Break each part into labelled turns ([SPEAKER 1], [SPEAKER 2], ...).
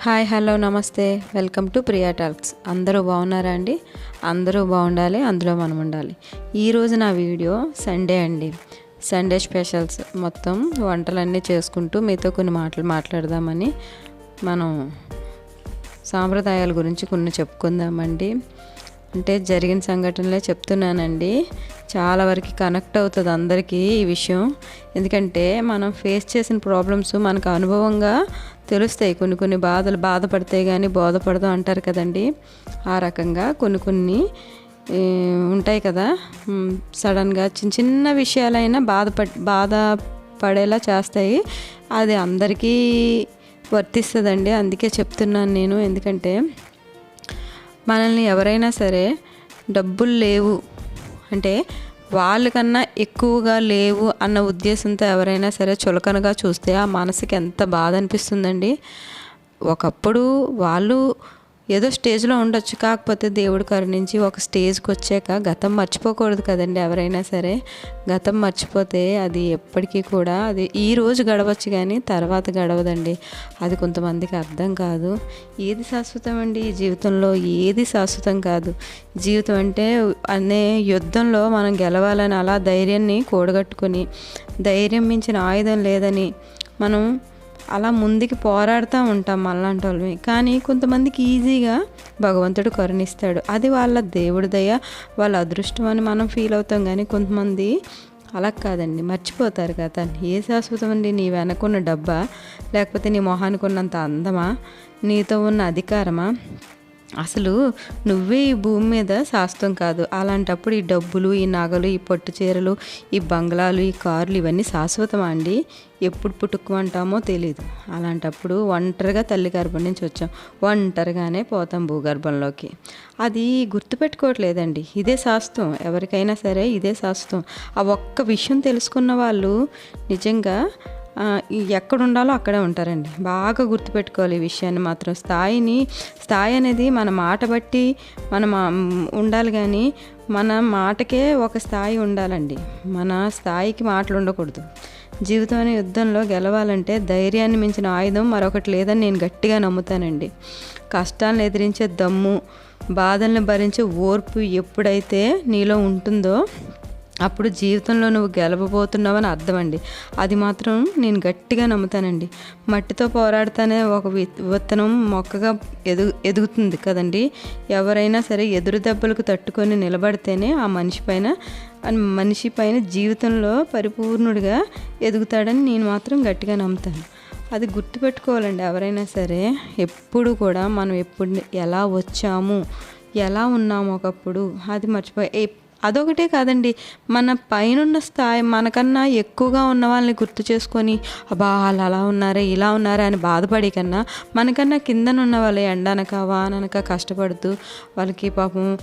[SPEAKER 1] Hi hello నమస్తే. Welcome to Priya Talks. అందరూ బాగున్నారా అండి? అందరూ బాగుండాలి అందులో మనం ఉండాలి. ఈరోజు నా వీడియో సండే అండి. సండే స్పెషల్స్ మొత్తం వంటలన్నీ చేసుకుంటూ మీతో కొన్ని మాటలు మాట్లాడదామని మనం సాంప్రదాయాల గురించి కొన్ని చెప్పుకుందామండి. అంటే జరిగిన సంఘటనలే చెప్తున్నానండి. చాలా వరకు కనెక్ట్ అవుతుంది అందరికీ ఈ విషయం. ఎందుకంటే మనం ఫేస్ చేసిన ప్రాబ్లమ్స్ మనకు అనుభవంగా తెలుస్తాయి. కొన్ని కొన్ని బాధలు బాధపడితే కానీ బోధపడదు అంటారు కదండి. ఆ రకంగా కొన్ని కొన్ని ఉంటాయి కదా. సడన్గా చిన్న చిన్న విషయాలైనా బాధపడ్ బాధపడేలా చేస్తాయి. అది అందరికీ వర్తిస్తుందండి. అందుకే చెప్తున్నాను నేను. ఎందుకంటే మనల్ని ఎవరైనా సరే డబ్బులు లేవు. అంటే వాళ్ళకన్నా ఎక్కువగా లేవు అన్న ఉద్దేశంతో ఎవరైనా సరే చులకనగా చూస్తే ఆ మనసుకి ఎంత బాధ అనిపిస్తుందండి. ఒకప్పుడు వాళ్ళు ఏదో స్టేజ్లో ఉండొచ్చు. కాకపోతే దేవుడి కరుణించి ఒక స్టేజ్కి వచ్చాక గతం మర్చిపోకూడదు కదండి ఎవరైనా సరే. గతం మర్చిపోతే అది ఎప్పటికీ కూడా అది ఈ రోజు గడవచ్చు కానీ తర్వాత గడవదండి. అది కొంతమందికి అర్థం కాదు. ఏది శాశ్వతం అండి? ఈ జీవితంలో ఏది శాశ్వతం కాదు. జీవితం అంటే అనే యుద్ధంలో మనం గెలవాలని అలా ధైర్యాన్ని కూడగట్టుకొని ధైర్యం మించిన ఆయుధం లేదని మనం అలా ముందుకి పోరాడుతూ ఉంటాం అలాంటి వాళ్ళని కానీ కొంతమందికి ఈజీగా భగవంతుడు కరుణిస్తాడు. అది వాళ్ళ దేవుడి దయ వాళ్ళ అదృష్టం అని మనం ఫీల్ అవుతాం. కానీ కొంతమంది అలా కాదండి. మర్చిపోతారు కదా. ఏ శాశ్వతం అండి? నీ వెనకున్న డబ్బా లేకపోతే నీ మొహానికి ఉన్నంత అందమా? నీతో ఉన్న అధికారమా? అసలు నువ్వే ఈ భూమి మీద శాస్త్రం కాదు. అలాంటప్పుడు ఈ డబ్బులు ఈ నగలు ఈ పట్టు చీరలు ఈ బంగ్లాలు ఈ కార్లు ఇవన్నీ శాశ్వతమా అండి? ఎప్పుడు పుట్టుకుమంటామో తెలియదు అలాంటప్పుడు ఒంటరిగా తల్లి గర్భం నుంచి వచ్చాం. ఒంటరిగానే పోతాం భూగర్భంలోకి. అది గుర్తుపెట్టుకోవట్లేదండి. ఇదే శాస్త్రం ఎవరికైనా సరే ఇదే శాస్త్రం ఆ ఒక్క విషయం తెలుసుకున్న వాళ్ళు నిజంగా ఎక్కడ ఉండాలో అక్కడే ఉంటారండి. బాగా గుర్తుపెట్టుకోవాలి ఈ విషయాన్ని మాత్రం. స్థాయిని స్థాయి అనేది మన మాట బట్టి మనం ఉండాలి కానీ మన మాటకే ఒక స్థాయి ఉండాలండి. మన స్థాయికి మాటలు ఉండకూడదు. జీవితం అనే యుద్ధంలో గెలవాలంటే ధైర్యాన్ని మించిన ఆయుధం మరొకటి లేదని నేను గట్టిగా నమ్ముతానండి. కష్టాలను ఎదిరించే దమ్ము బాధలను భరించే ఓర్పు ఎప్పుడైతే నీలో ఉంటుందో అప్పుడు జీవితంలో నువ్వు గెలవబోతున్నావని అర్థం అండి అది మాత్రం నేను గట్టిగా నమ్ముతానండి. మట్టితో పోరాడితేనే ఒక విత్తనం మొక్కగా ఎదు ఎదుగుతుంది కదండి. ఎవరైనా సరే ఎదురు దెబ్బలకు తట్టుకొని నిలబడితేనే ఆ మనిషి పైన మనిషి పైన జీవితంలో పరిపూర్ణుడిగా ఎదుగుతాడని నేను మాత్రం గట్టిగా నమ్ముతాను. అది గుర్తుపెట్టుకోవాలండి ఎవరైనా సరే. ఎప్పుడు కూడా మనం ఎప్పుడు ఎలా వచ్చాము ఎలా ఉన్నాము ఒకప్పుడు అది మర్చిపోయి అదొకటే కాదండి. మన పైనున్న స్థాయి మనకన్నా ఎక్కువగా ఉన్న వాళ్ళని గుర్తు చేసుకొని అబ్బా వాళ్ళు అలా ఉన్నారే ఇలా ఉన్నారే అని బాధపడే కన్నా మనకన్నా కిందనున్న వాళ్ళు ఎండనక వాననక కష్టపడుతూ వాళ్ళకి పాపం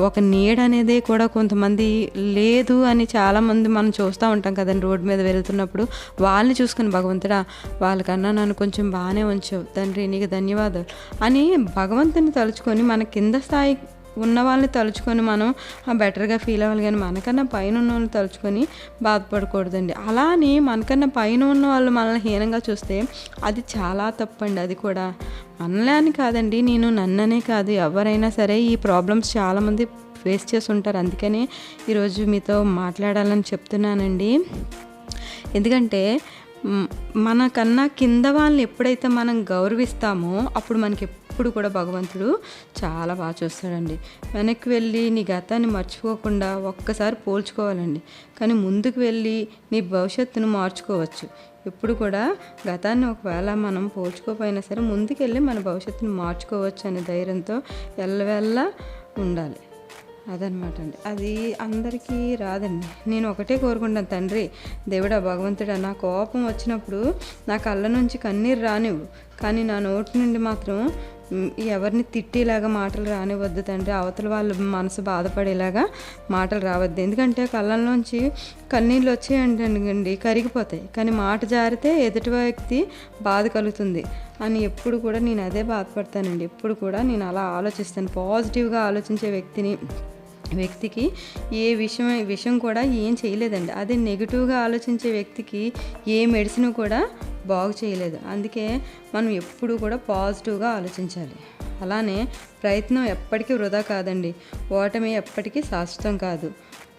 [SPEAKER 1] ఒక నీడ అనేది కూడా కొంతమంది లేదు అని చాలామంది మనం చూస్తూ ఉంటాం కదండి రోడ్డు మీద వెళ్తున్నప్పుడు. వాళ్ళని చూసుకుని భగవంతుడా వాళ్ళకన్నా నన్ను కొంచెం బాగానే ఉంచావు తండ్రి నీకు ధన్యవాదాలు అని భగవంతుని తలుచుకొని మన కింద స్థాయి ఉన్న వాళ్ళని తలుచుకొని మనం బెటర్గా ఫీల్ అవ్వాలి కానీ మనకన్నా పైన ఉన్న వాళ్ళని తలుచుకొని బాధపడకూడదండి. అలా అని మనకన్నా పైన ఉన్న వాళ్ళు మనల్ని హీనంగా చూస్తే అది చాలా తప్పండి. అది కూడా మనలే అని కాదండి నేను నన్ననే కాదు. ఎవరైనా సరే ఈ ప్రాబ్లమ్స్ చాలామంది ఫేస్ చేసి ఉంటారు అందుకనే ఈరోజు మీతో మాట్లాడాలని చెప్తున్నానండి. ఎందుకంటే మనకన్నా కింద వాళ్ళని ఎప్పుడైతే మనం గౌరవిస్తామో అప్పుడు మనకి ఎప్పుడు కూడా భగవంతుడు చాలా బాగా చూస్తాడండి. వెనక్కి వెళ్ళి నీ గతాన్ని మర్చిపోకుండా ఒక్కసారి పోల్చుకోవాలండి. కానీ ముందుకు వెళ్ళి నీ భవిష్యత్తును మార్చుకోవచ్చు. ఎప్పుడు కూడా గతాన్ని ఒకవేళ మనం పోల్చుకోకపోయినా సరే ముందుకెళ్ళి మన భవిష్యత్తును మార్చుకోవచ్చు అనే ధైర్యంతో ఎల్లవెల్ల ఉండాలి. అదనమాట అండి. అది అందరికీ రాదండి. నేను ఒకటే కోరుకుంటాను తండ్రి దేవుడా భగవంతుడా నా కోపం వచ్చినప్పుడు నా కళ్ళ నుంచి కన్నీరు రానివ్వు. కానీ నా నోటి నుండి మాత్రం ఎవరిని తిట్టేలాగా మాటలు రానివ్వద్దు తండ్రి. అవతల వాళ్ళ మనసు బాధపడేలాగా మాటలు రావద్దు. ఎందుకంటే కళ్ళల్లోంచి కన్నీళ్ళు వచ్చాయంటండి కరిగిపోతాయి. కానీ మాట జారితే ఎదుటి వ్యక్తి బాధ కలుగుతుంది. అని ఎప్పుడు కూడా నేను అదే బాధపడతానండి. ఎప్పుడు కూడా నేను అలా ఆలోచిస్తాను. పాజిటివ్గా ఆలోచించే వ్యక్తిని వ్యక్తికి ఏ విషయం విషయం కూడా ఏం చేయలేదండి. అదే నెగిటివ్గా ఆలోచించే వ్యక్తికి ఏ మెడిసిన్ కూడా బాగు చేయలేదు. అందుకే మనం ఎప్పుడు కూడా పాజిటివ్గా ఆలోచించాలి. అలానే ప్రయత్నం ఎప్పటికీ వృధా కాదండి. ఓటమి ఎప్పటికీ శాశ్వతం కాదు.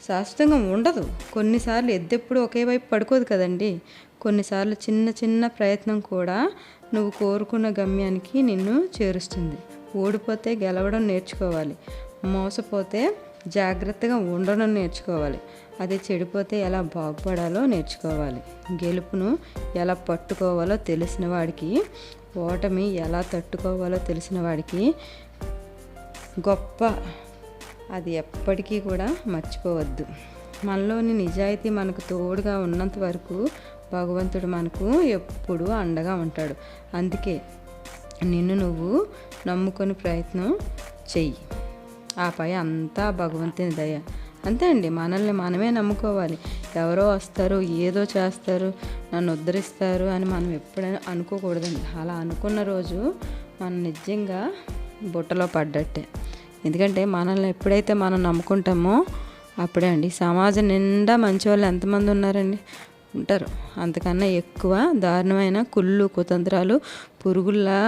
[SPEAKER 1] శాశ్వతంగా ఉండదు. కొన్నిసార్లు ఎద్దెప్పుడు ఒకే వైపు పడుకోదు కదండి. కొన్నిసార్లు చిన్న చిన్న ప్రయత్నం కూడా నువ్వు కోరుకున్న గమ్యానికి నిన్ను చేరుస్తుంది. ఓడిపోతే గెలవడం నేర్చుకోవాలి. మోసపోతే జాగ్రత్తగా ఉండడం నేర్చుకోవాలి. అది చెడిపోతే ఎలా బాగుపడాలో నేర్చుకోవాలి. గెలుపును ఎలా పట్టుకోవాలో తెలిసిన వాడికి ఓటమి ఎలా తట్టుకోవాలో తెలిసిన వాడికి గొప్ప అది ఎప్పటికీ కూడా మర్చిపోవద్దు. మనలోని నిజాయితీ మనకు తోడుగా ఉన్నంత వరకు భగవంతుడు మనకు ఎప్పుడూ అండగా ఉంటాడు. అందుకే నిన్ను నువ్వు నమ్ముకొని ప్రయత్నం చెయ్యి. ఆ పై అంతా భగవంతుని దయ. అంతే అండి మనల్ని మనమే నమ్ముకోవాలి. ఎవరో వస్తారు ఏదో చేస్తారు నన్ను ఉద్ధరిస్తారు అని మనం ఎప్పుడైనా అనుకోకూడదండి. అలా అనుకున్న రోజు మనం నిజంగా బుట్టలో పడ్డట్టే. ఎందుకంటే మనల్ని ఎప్పుడైతే మనం నమ్ముకుంటామో అప్పుడే అండి సమాజం నిండా మంచి వాళ్ళు ఎంతమంది ఉన్నారండి? ఉంటారు. అంతకన్నా ఎక్కువ దారుణమైన కుళ్ళు కుతంత్రాలు పురుగుల్లా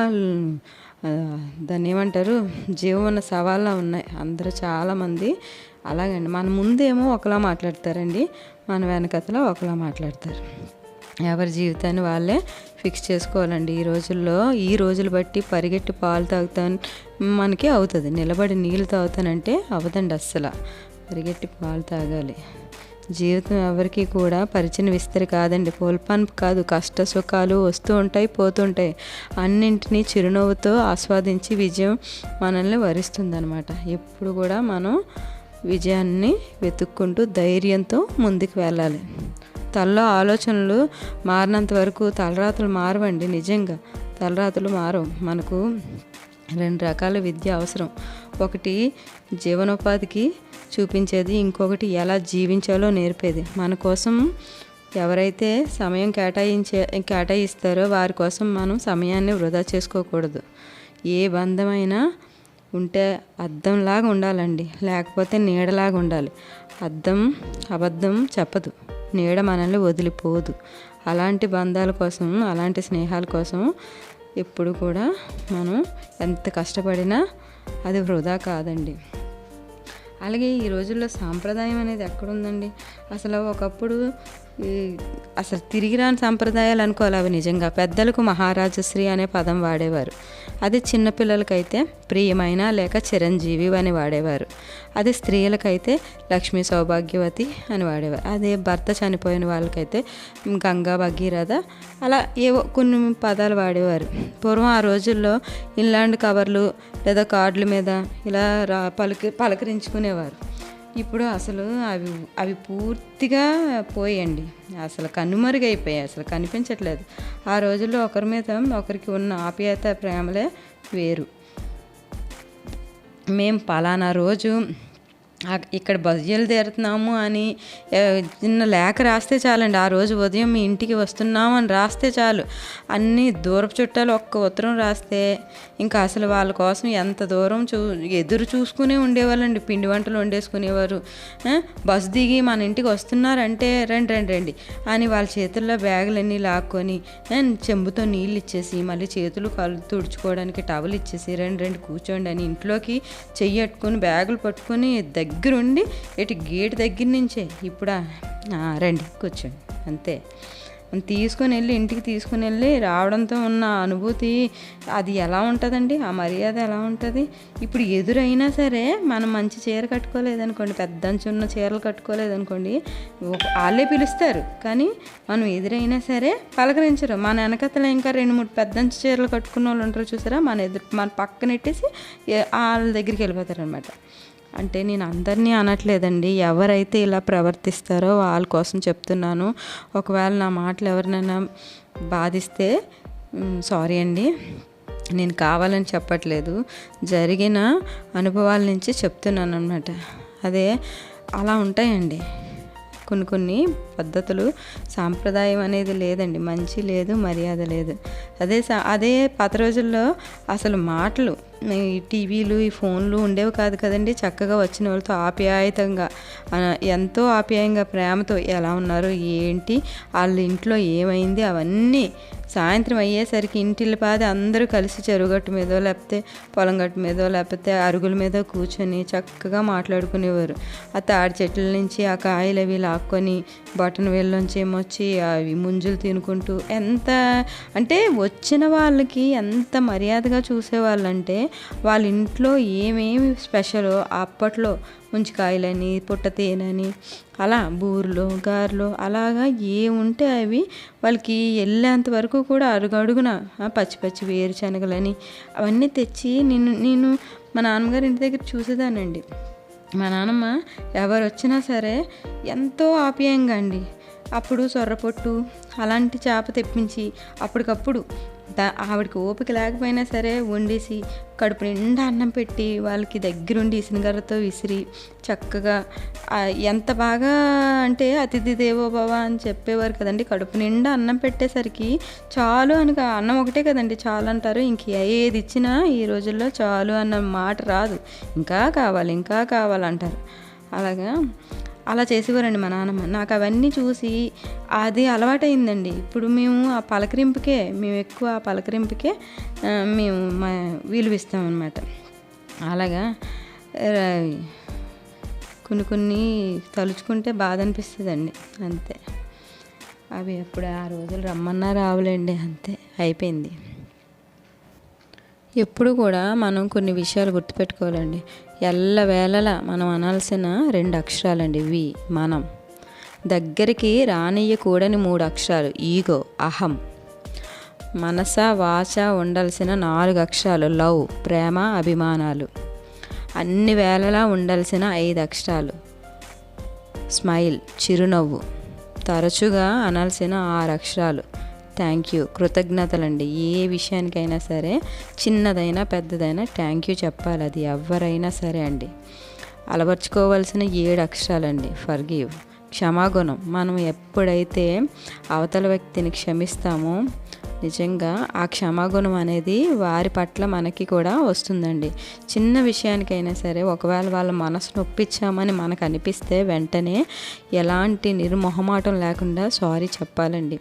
[SPEAKER 1] దాన్ని ఏమంటారు? జీవం ఉన్న సవాళ్ళ ఉన్నాయి. అందరూ చాలామంది అలాగండి. మన ముందేమో ఒకలా మాట్లాడతారండి. మన వెనకతలో ఒకలా మాట్లాడతారు. ఎవరి జీవితాన్ని వాళ్ళే ఫిక్స్ చేసుకోవాలండి. ఈ రోజుల్లో ఈ రోజులు బట్టి పరిగెట్టి పాలు తాగుతాను మనకి అవుతుంది. నిలబడి నీళ్ళు తాగుతానంటే అవదండి అస్సలు. పరిగెట్టి పాలు తాగాలి. జీవితం ఎవరికి కూడా పరిచిన విస్తరి కాదండి. పోల్పాన్పు కాదు. కష్ట సుఖాలు వస్తూ ఉంటాయి పోతుంటాయి అన్నింటినీ చిరునవ్వుతో ఆస్వాదించి విజయం మనల్ని వరిస్తుందనమాట ఎప్పుడు కూడా మనం విజయాన్ని వెతుక్కుంటూ ధైర్యంతో ముందుకు వెళ్ళాలి. తలలో ఆలోచనలు మారినంత వరకు తలరాతలు మారవండి నిజంగా. తలరాతులు మారవు. మనకు రెండు రకాల విద్య అవసరం. ఒకటి జీవనోపాధికి చూపించేది ఇంకొకటి ఎలా జీవించాలో నేర్పేది. మన కోసం ఎవరైతే సమయం కేటాయించే కేటాయిస్తారో వారి కోసం మనం సమయాన్ని వృధా చేసుకోకూడదు. ఏ బంధమైనా ఉంటే అద్దంలాగా ఉండాలండి. లేకపోతే నీడలాగా ఉండాలి. అద్దం అబద్ధం చెప్పదు. నీడ మనల్ని వదిలిపోదు. అలాంటి బంధాల కోసం అలాంటి స్నేహాల కోసం ఎప్పుడు కూడా మనం ఎంత కష్టపడినా అది వృధా కాదండి. అలాగే ఈ రోజుల్లో సాంప్రదాయం అనేది ఎక్కడుందండి? అసలు ఒకప్పుడు అసలు తిరిగి రాని సాంప్రదాయాలు అనుకోవాలి అవి నిజంగా. పెద్దలకు మహారాజశ్రీ అనే పదం వాడేవారు. అది చిన్నపిల్లలకైతే ప్రియమైన లేక చిరంజీవి అని వాడేవారు. అదే స్త్రీలకైతే లక్ష్మీ సౌభాగ్యవతి అని వాడేవారు. అదే భర్త చనిపోయిన వాళ్ళకైతే గంగా భగీరథ అలా ఏవో కొన్ని పదాలు వాడేవారు. పూర్వం ఆ రోజుల్లో ఇన్లాండ్ కవర్లు లేదా కార్డుల మీద ఇలా రా పలక పలకరించుకునేవారు. ఇప్పుడు అసలు అవి అవి పూర్తిగా పోయండి. అసలు కనుమరుగైపోయాయి. అసలు కనిపించట్లేదు. ఆ రోజుల్లో ఒకరి మీద ఒకరికి ఉన్న ఆప్యాయత ప్రేమలే వేరు. మేము పలానా రోజు ఇక్కడ ఇక్కడ తీరుతున్నాము అని చిన్న లేఖ రాస్తే చాలండి. ఆ రోజు ఉదయం మీ ఇంటికి వస్తున్నాము అని రాస్తే చాలు. అన్ని దూరపు చుట్టాలు ఒక్క ఉత్తరం రాస్తే ఇంకా అసలు వాళ్ళ కోసం ఎంత దూరం చూ ఎదురు చూసుకునే ఉండేవాళ్ళండి. పిండి వంటలు వండేసుకునేవారు. బస్సు బస్ దిగి మన ఇంటికి వస్తున్నారంటే రండి రండి రండి అని వాళ్ళ చేతుల్లో బ్యాగులన్నీ లాక్కొని చెంబుతో నీళ్ళు ఇచ్చేసి మళ్ళీ చేతులు కళ్ళు తుడుచుకోవడానికి టవల్ ఇచ్చేసి రండి రండి కూర్చోండి అని ఇంట్లోకి చెయ్యి అట్టుకొని బ్యాగులు పట్టుకొని దగ్గరుండి ఇటు గేట్ దగ్గర నుంచే ఇప్పుడా రండి కూర్చోండి. అంతే. తీసుకొని వెళ్ళి ఇంటికి తీసుకొని వెళ్ళి రావడంతో ఉన్న అనుభూతి అది ఎలా ఉంటుందండి? ఆ మర్యాద ఎలా ఉంటుంది? ఇప్పుడు ఎదురైనా సరే మనం మంచి చీర కట్టుకోలేదనుకోండి పెద్ద అంచున్న చీరలు కట్టుకోలేదనుకోండి వాళ్ళే పిలుస్తారు. కానీ మనం ఎదురైనా సరే పలకరించరు. మన వెనకతల ఇంకా రెండు మూడు పెద్దంచు చీరలు కట్టుకున్న వాళ్ళు ఉంటారు చూసారా? మన ఎదురు మన పక్కనెట్టేసి వాళ్ళ దగ్గరికి వెళ్ళిపోతారు అనమాట అంటే నేను అందరినీ అనట్లేదండి. ఎవరైతే ఇలా ప్రవర్తిస్తారో వాళ్ళ కోసం చెప్తున్నాను. ఒకవేళ నా మాటలు ఎవరినైనా బాధిస్తే సారీ అండి. నేను కావాలని చెప్పట్లేదు. జరిగిన అనుభవాల నుంచి చెప్తున్నాను అనమాట అదే అలా ఉంటాయండి. కొన్ని కొన్ని పద్ధతులు సాంప్రదాయం అనేది లేదండి. మంచి లేదు మర్యాద లేదు. అదే సా అదే పాత రోజుల్లో అసలు మాటలు ఈ టీవీలు ఈ ఫోన్లు ఉండేవి కాదు కదండి. చక్కగా వచ్చిన వాళ్ళతో ఆప్యాయతంగా ఎంతో ఆప్యాయంగా ప్రేమతో ఎలా ఉన్నారు ఏంటి వాళ్ళ ఇంట్లో ఏమైంది అవన్నీ సాయంత్రం అయ్యేసరికి ఇంటిల్లి పాది అందరూ కలిసి చెరువుగట్టు మీదో లేకపోతే పొలం గట్టు మీదో లేకపోతే అరుగుల మీద కూర్చొని చక్కగా మాట్లాడుకునేవారు. ఆ తాడి చెట్ల నుంచి ఆ కాయలు అవి లాక్కొని బటన్ వేళ్ళలోంచి ఏమొచ్చి అవి ముంజులు తినుకుంటూ ఎంత అంటే వచ్చిన వాళ్ళకి ఎంత మర్యాదగా చూసేవాళ్ళంటే వాళ్ళ ఇంట్లో ఏమేమి స్పెషలో అప్పట్లో ముంచికాయలని పుట్ట తేనని అలా బూర్లు గారెలు అలాగా ఏ ఉంటే అవి వాళ్ళకి వెళ్ళేంత వరకు కూడా అడుగడుగున పచ్చి పచ్చి వేరుశనగలని అవన్నీ తెచ్చి నేను నేను మా నాన్నగారి ఇంటి దగ్గర చూసేదానండి మా నాన్నమ్మ ఎవరు వచ్చినా సరే ఎంతో ఆప్యాయంగా అండి. అప్పుడు సొర్రపొట్టు అలాంటి చేప తెప్పించి అప్పటికప్పుడు దా ఆవిడకి ఓపిక లేకపోయినా సరే వండేసి కడుపు నిండా అన్నం పెట్టి వాళ్ళకి దగ్గరుండి ఇసినగర్రతో విసిరి చక్కగా ఎంత బాగా అంటే అతిథి దేవో భవ అని చెప్పేవారు కదండి. కడుపు నిండా అన్నం పెట్టేసరికి చాలు అని అన్నం ఒకటే కదండి చాలు అంటారు. ఇంక ఏది ఇచ్చినా ఈ రోజుల్లో చాలు అన్న మాట రాదు. ఇంకా కావాలి ఇంకా కావాలంటారు అలాగా అలా చేసేవారండి మా నాన్నమ్మ నాకు అవన్నీ చూసి అది అలవాటైందండి. ఇప్పుడు మేము ఆ పలకరింపుకే మేము ఎక్కువ ఆ పలకరింపుకే మేము మా విలువిస్తామన్నమాట అలాగా కొన్ని కొన్ని తలుచుకుంటే బాధ అనిపిస్తుందండి అంతే. అవి అప్పుడు ఆ రోజులు రమ్మన్నా రావులేండి. అంతే. అయిపోయింది. ఎప్పుడు కూడా మనం కొన్ని విషయాలు గుర్తుపెట్టుకోవాలండి. ఎల్లవేళలా మనం అనాల్సిన రెండు అక్షరాలండి వి మనం. దగ్గరికి రానియకూడని మూడు అక్షరాలు ఈగో అహం. మనస వాచ ఉండాల్సిన నాలుగు అక్షరాలు లవ్ ప్రేమ అభిమానాలు. అన్ని వేళలా ఉండాల్సిన ఐదు అక్షరాలు. స్మైల్ చిరునవ్వు. తరచుగా అనాల్సిన ఆరు అక్షరాలు. Thank you. కృతజ్ఞతలండి. ఏ విషయానికైనా సరే చిన్నదైనా పెద్దదైనా థ్యాంక్ యూ చెప్పాలి. అది ఎవరైనా సరే అండి. అలవర్చుకోవాల్సిన ఏడు అక్షరాలండి. ఫర్గివ్. క్షమాగుణం. మనం ఎప్పుడైతే అవతల వ్యక్తిని క్షమిస్తామో నిజంగా ఆ క్షమాగుణం అనేది వారి పట్ల మనకి కూడా వస్తుందండి. చిన్న విషయానికైనా సరే ఒకవేళ వాళ్ళ మనసు నొప్పించామని మనకు అనిపిస్తే వెంటనే ఎలాంటి నిర్మొహమాటం లేకుండా సారీ చెప్పాలండి.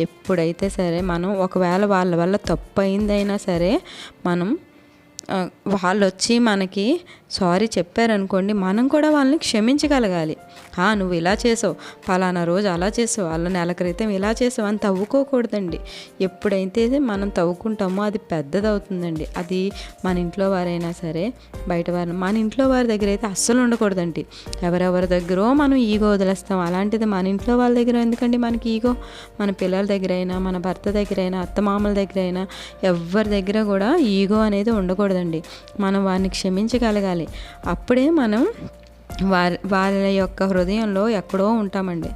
[SPEAKER 1] ఎప్పుడైతే సరే మనం ఒకవేళ వాళ్ళ వల్ల తప్పు అయిందైనా సరే మనం వాళ్ళు వచ్చి మనకి సారీ చెప్పారనుకోండి మనం కూడా వాళ్ళని క్షమించగలగాలి. "ఆ, నువ్వు ఇలా చేసావు పలానా రోజు అలా చేసావు అలా నెల క్రితం ఇలా చేసావు అని తవ్వుకోకూడదండి. ఎప్పుడైతే మనం తవ్వుకుంటామో అది పెద్దదవుతుందండి. అది మన ఇంట్లో వారైనా సరే బయట వారు మన ఇంట్లో వారి దగ్గర అయితే అస్సలు ఉండకూడదండి. ఎవరెవరి దగ్గరో మనం ఈగో వదిలేస్తాం. అలాంటిది మన ఇంట్లో వాళ్ళ దగ్గర ఎందుకండి మనకి ఈగో? మన పిల్లల దగ్గర అయినా మన భర్త దగ్గర అయినా అత్తమామల దగ్గర అయినా ఎవరి దగ్గర కూడా ఈగో అనేది ఉండకూడదండి. మనం వారిని క్షమించగలగాలి. అప్పుడే మనం వారి వాళ్ళ యొక్క హృదయంలో ఎక్కడో ఉంటామండి.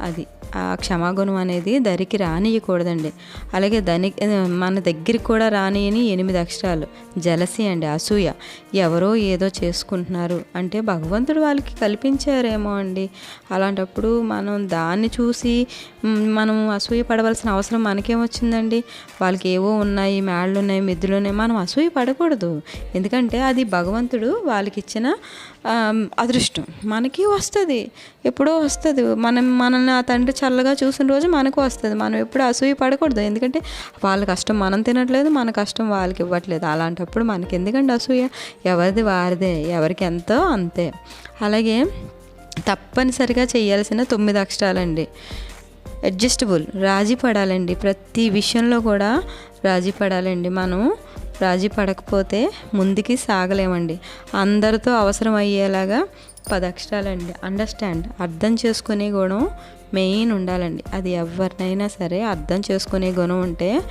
[SPEAKER 1] అది. ఆ క్షమాగుణం అనేది దరికి రానియకూడదండి అలాగే దాని మన దగ్గరికి కూడా రానియని ఎనిమిది అక్షరాలు. జలసి అండి అసూయ. ఎవరో ఏదో చేసుకుంటున్నారు. అంటే భగవంతుడు వాళ్ళకి కల్పించారేమో అండి. అలాంటప్పుడు మనం దాన్ని చూసి మనం అసూయ పడవలసిన అవసరం మనకేమొచ్చిందండి వాళ్ళకి ఏవో ఉన్నాయి మేళ్ళు ఉన్నాయి మిద్దులు ఉన్నాయి మనం అసూయ పడకూడదు. ఎందుకంటే అది భగవంతుడు వాళ్ళకి ఇచ్చిన అదృష్టం. మనకి వస్తుంది. ఎప్పుడో వస్తుంది. మనం మనల్ని ఆ తండ్రి చల్లగా చూసిన రోజు మనకు వస్తుంది. మనం ఎప్పుడు అసూయ పడకూడదు. ఎందుకంటే వాళ్ళ కష్టం మనం తినట్లేదు మన కష్టం వాళ్ళకి ఇవ్వట్లేదు. అలాంటప్పుడు మనకి ఎందుకంటే అసూయ? ఎవరిది వారిదే? ఎవరికి ఎంతో అంతే. అలాగే తప్పనిసరిగా చేయాల్సిన తొమ్మిది అక్షరాలండి. అడ్జస్టబుల్ రాజీ పడాలండి. ప్రతి విషయంలో కూడా రాజీ పడాలండి. మనం రాజీ పడకపోతే ముందుకి సాగలేమండి. అందరితో అవసరం అయ్యేలాగా పది అక్షరాలండి. అండర్స్టాండ్ అర్థం చేసుకునే గుణం మెయిన్ ఉండాలండి. అది ఎవరినైనా సరే అర్థం చేసుకునే గుణం ఉంటే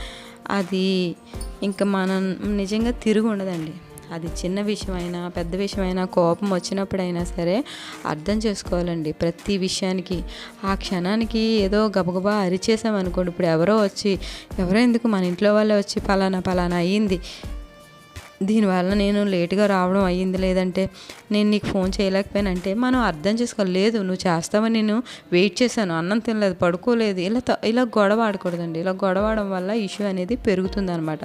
[SPEAKER 1] అది ఇంకా మనం నిజంగా తిరుగు ఉండదండి. అది చిన్న విషయమైనా పెద్ద విషయమైనా కోపం వచ్చినప్పుడైనా సరే అర్థం చేసుకోవాలండి. ప్రతి విషయానికి ఆ క్షణానికి ఏదో గబగబా అరిచేసామనుకోండి ఇప్పుడు ఎవరో వచ్చి ఎవరో ఎందుకు మన ఇంట్లో వాళ్ళే వచ్చి పలానా పలానా అయ్యింది దీనివల్ల నేను లేటుగా రావడం అయ్యింది. లేదంటే నేను నీకు ఫోన్ చేయలేకపోయానంటే మనం అర్థం చేసుకోవాలి. లేదు నువ్వు చేస్తావని నేను వెయిట్ చేశాను. అన్నం తినలేదు పడుకోలేదు. ఇలా త- ఇలా గొడవ ఆడకూడదండి. ఇలా గొడవ ఆడడం వల్ల ఇష్యూ అనేది పెరుగుతుంది అనమాట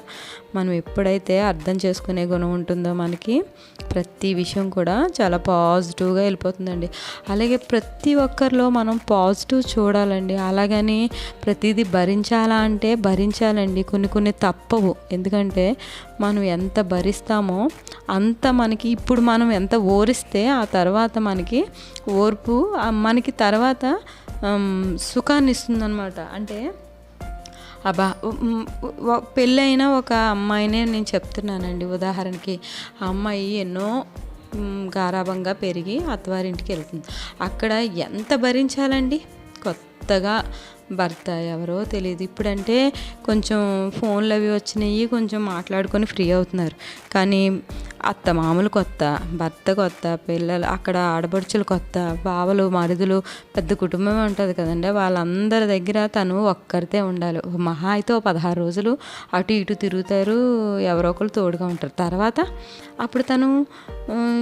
[SPEAKER 1] మనం ఎప్పుడైతే అర్థం చేసుకునే గుణం ఉంటుందో మనకి ప్రతి విషయం కూడా చాలా పాజిటివ్గా వెళ్ళిపోతుందండి. అలాగే ప్రతి ఒక్కరిలో మనం పాజిటివ్ చూడాలండి. అలాగని ప్రతిదీ భరించాలా అంటే భరించాలండి. కొన్ని కొన్ని తప్పవు. ఎందుకంటే మనం ఎంత భరిస్తామో అంత మనకి ఇప్పుడు మనం ఎంత ఓరిస్తే ఆ తర్వాత మనకి ఓర్పు మనకి తర్వాత సుఖాన్ని ఇస్తుందన్నమాట. అంటే అబ్బా పెళ్ళైన ఒక అమ్మాయినే నేను చెప్తున్నానండి. ఉదాహరణకి ఆ అమ్మాయి ఎన్నో గారాభంగా పెరిగి అత్తవారింటికి వెళ్తుంది. అక్కడ ఎంత భరించాలండి? కొత్తగా భర్త ఎవరో తెలియదు ఇప్పుడంటే కొంచెం ఫోన్లు అవి వచ్చినాయి కొంచెం మాట్లాడుకొని ఫ్రీ అవుతున్నారు. కానీ అత్త మామూలు కొత్త భర్త కొత్త పిల్లలు అక్కడ ఆడపడుచులు కొత్త బావలు మరుదులు పెద్ద కుటుంబం ఉంటుంది కదండి. వాళ్ళందరి దగ్గర తను ఒక్కరితే ఉండాలి. మహా అయితే ఓ పదహారు రోజులు అటు ఇటు తిరుగుతారు ఎవరో ఒకరు తోడుగా ఉంటారు. తర్వాత అప్పుడు తను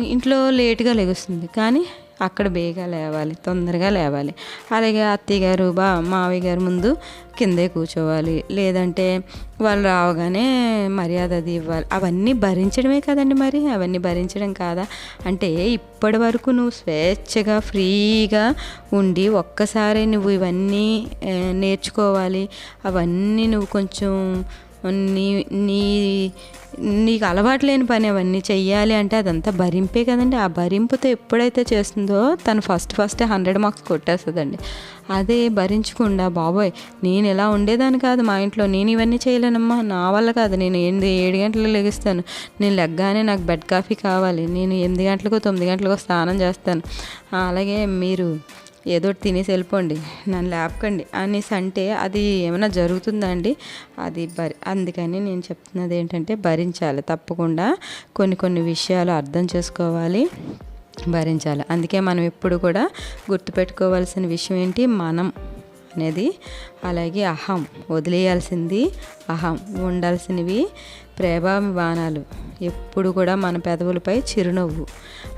[SPEAKER 1] ఇంట్లో లేటుగా లెగుస్తుంది. కానీ అక్కడ బేగా లేవాలి తొందరగా లేవాలి. అలాగే అత్తయ్య గారు బా మావయ్య గారు ముందు కిందే కూర్చోవాలి. లేదంటే వాళ్ళు రావగానే మర్యాద అది ఇవ్వాలి. అవన్నీ భరించడమే కదండి మరి. అవన్నీ భరించడం కాదా? అంటే ఇప్పటి వరకు నువ్వు స్వేచ్ఛగా ఫ్రీగా ఉండి ఒక్కసారి నువ్వు ఇవన్నీ నేర్చుకోవాలి. అవన్నీ నువ్వు కొంచెం నీ నీ నీకు అలవాటు లేని పని అవన్నీ చెయ్యాలి అంటే అదంతా భరింపే కదండి. ఆ భరింపుతో ఎప్పుడైతే చేస్తుందో తను ఫస్ట్ ఫస్ట్ హండ్రెడ్ మార్క్స్ కొట్టేస్తుందండి. అదే భరించకుండా బాబోయ్ నేను ఎలా ఉండేదాన్ని కాదు మా ఇంట్లో నేను ఇవన్నీ చేయలేనమ్మా నా వల్ల కాదు నేను ఎనిమిది ఏడు గంటలు లెగిస్తాను నేను లెగ్గానే నాకు బెడ్ కాఫీ కావాలి నేను ఎనిమిది గంటలకు తొమ్మిది గంటలకు స్నానం చేస్తాను. అలాగే మీరు ఏదో ఒకటి తినేసి వెళ్ళిపోండి. నన్ను లేపకండి. అనేసి అంటే అది ఏమైనా జరుగుతుందా అండి? అది భరి అందుకని నేను చెప్తున్నది ఏంటంటే భరించాలి. తప్పకుండా కొన్ని కొన్ని విషయాలు అర్థం చేసుకోవాలి. భరించాలి. అందుకే మనం ఎప్పుడు కూడా గుర్తుపెట్టుకోవాల్సిన విషయం ఏంటి? మనం అనేది. అలాగే అహం. వదిలేయాల్సింది అహం. ఉండాల్సినవి ప్రేమాభిమానాలు. ఎప్పుడు కూడా మన పెదవులపై చిరునవ్వు.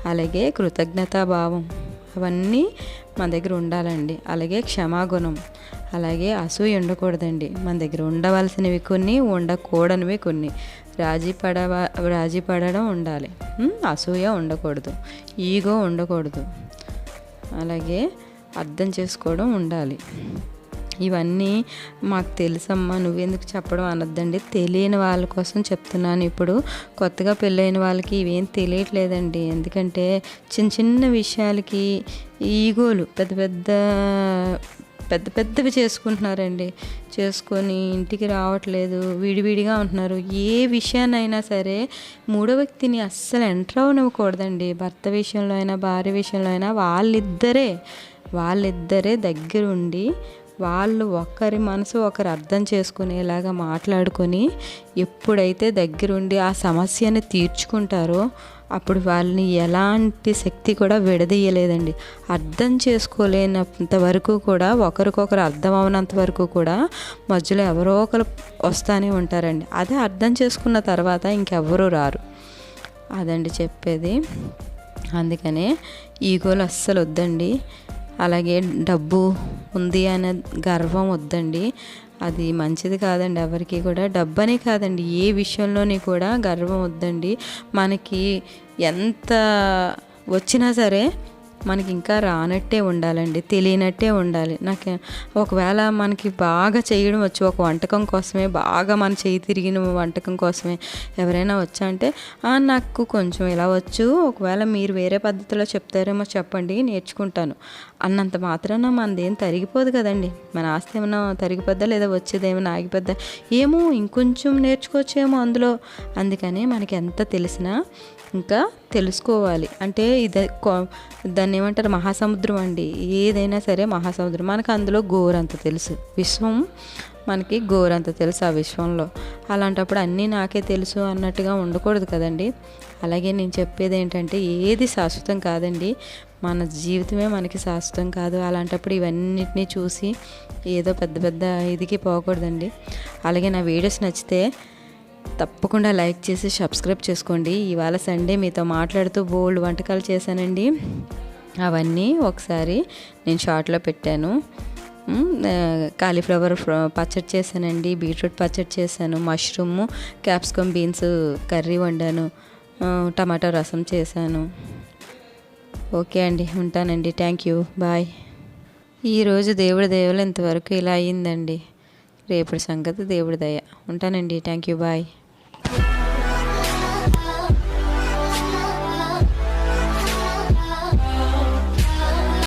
[SPEAKER 1] అలాగే కృతజ్ఞతాభావం. అవన్నీ మన దగ్గర ఉండాలండి. అలాగే క్షమాగుణం అలాగే అసూయ ఉండకూడదండి. మన దగ్గర ఉండవలసినవి కొన్ని ఉండకూడనివి కొన్ని. రాజీ పడవ రాజీ పడడం ఉండాలి. అసూయ ఉండకూడదు. ఈగో ఉండకూడదు. అలాగే అర్థం చేసుకోవడం ఉండాలి. ఇవన్నీ మాకు తెలుసమ్మా నువ్వెందుకు చెప్పడం అనొద్దండి. తెలియని వాళ్ళ కోసం చెప్తున్నాను ఇప్పుడు. కొత్తగా పెళ్ళైన వాళ్ళకి ఇవేం తెలియట్లేదండి. ఎందుకంటే చిన్న చిన్న విషయాలకి ఈగోలు పెద్ద పెద్ద పెద్ద పెద్దవి చేసుకుంటున్నారండి. చేసుకొని ఇంటికి రావట్లేదు విడివిడిగా ఉంటున్నారు. ఏ విషయాన్నైనా సరే మూడో వ్యక్తిని అస్సలు ఎంటర్ అవ్వనివ్వకూడదండి భర్త విషయంలో అయినా భార్య విషయంలో అయినా వాళ్ళిద్దరే వాళ్ళిద్దరే దగ్గరుండి వాళ్ళు ఒకరి మనసు ఒకరు అర్థం చేసుకునేలాగా మాట్లాడుకొని ఎప్పుడైతే దగ్గరుండి ఆ సమస్యని తీర్చుకుంటారో అప్పుడు వాళ్ళని ఎలాంటి శక్తి కూడా విడదీయలేదండి. అర్థం చేసుకోలేనంత వరకు కూడా ఒకరికొకరు అర్థం అవనంత వరకు కూడా మధ్యలో ఎవరో ఒకరు వస్తూనే ఉంటారండి. అదే అర్థం చేసుకున్న తర్వాత ఇంకెవరూ రారు. అదండి చెప్పేది. అందుకనే ఈగోలు అస్సలు వద్దండి. అలాగే డబ్బు ఉంది అనే గర్వం వద్దండి. అది మంచిది కాదండి. ఎవరికి కూడా డబ్బనే కాదండి. ఏ విషయంలోని కూడా గర్వం వద్దండి. మనకి ఎంత వచ్చినా సరే మనకి ఇంకా రానట్టే ఉండాలండి తెలియనట్టే ఉండాలి. నాకు ఒకవేళ మనకి బాగా చేయడం వచ్చు ఒక వంటకం కోసమే బాగా మన చేయి తిరిగిన వంటకం కోసమే ఎవరైనా వచ్చా అంటే నాకు కొంచెం ఇలా వచ్చు ఒకవేళ మీరు వేరే పద్ధతిలో చెప్తారేమో చెప్పండి నేర్చుకుంటాను. అన్నంత మాత్రాన మనదేం తరిగిపోదు కదండి. మన ఆస్తి ఏమైనా తరిగిపోద్దా లేదా వచ్చేది ఏమైనా ఆగిపోద్దా? ఏమో ఇంకొంచెం నేర్చుకోవచ్చేమో అందులో. అందుకని మనకి ఎంత తెలిసినా ఇంకా తెలుసుకోవాలి. అంటే ఇది దాన్ని ఏమంటారు? మహాసముద్రం అండి. ఏదైనా సరే మహాసముద్రం. మనకు అందులో గోరంత తెలుసు. విశ్వం మనకి గోరంత తెలుసు ఆ విశ్వంలో. అలాంటప్పుడు అన్నీ నాకే తెలుసు అన్నట్టుగా ఉండకూడదు కదండి. అలాగే నేను చెప్పేది ఏంటంటే ఏది శాశ్వతం కాదండి. మన జీవితమే మనకి శాశ్వతం కాదు. అలాంటప్పుడు ఇవన్నిటిని చూసి ఏదో పెద్ద పెద్ద ఇదికి పోకూడదండి. అలాగే నా వీడియోస్ నచ్చితే తప్పకుండా లైక్ చేసి సబ్స్క్రైబ్ చేసుకోండి. ఇవాళ సండే మీతో మాట్లాడుతూ బోల్డ్ వంటకాలు చేశానండి. అవన్నీ ఒకసారి నేను షార్ట్లో పెట్టాను. కాలీఫ్లవర్ పచ్చడి చేశానండి. బీట్రూట్ పచ్చడి చేశాను. మష్రూమ్ క్యాప్సికమ్ బీన్స్ కర్రీ వండాను. టమాటో రసం చేశాను. ఓకే అండి ఉంటానండి. Thank you. బాయ్. ఈరోజు దేవుడి దయవల్ల ఇంతవరకు ఇలా అయ్యిందండి. రేపటి సంగతి దేవుడి దయ. ఉంటానండి. Thank you. బాయ్.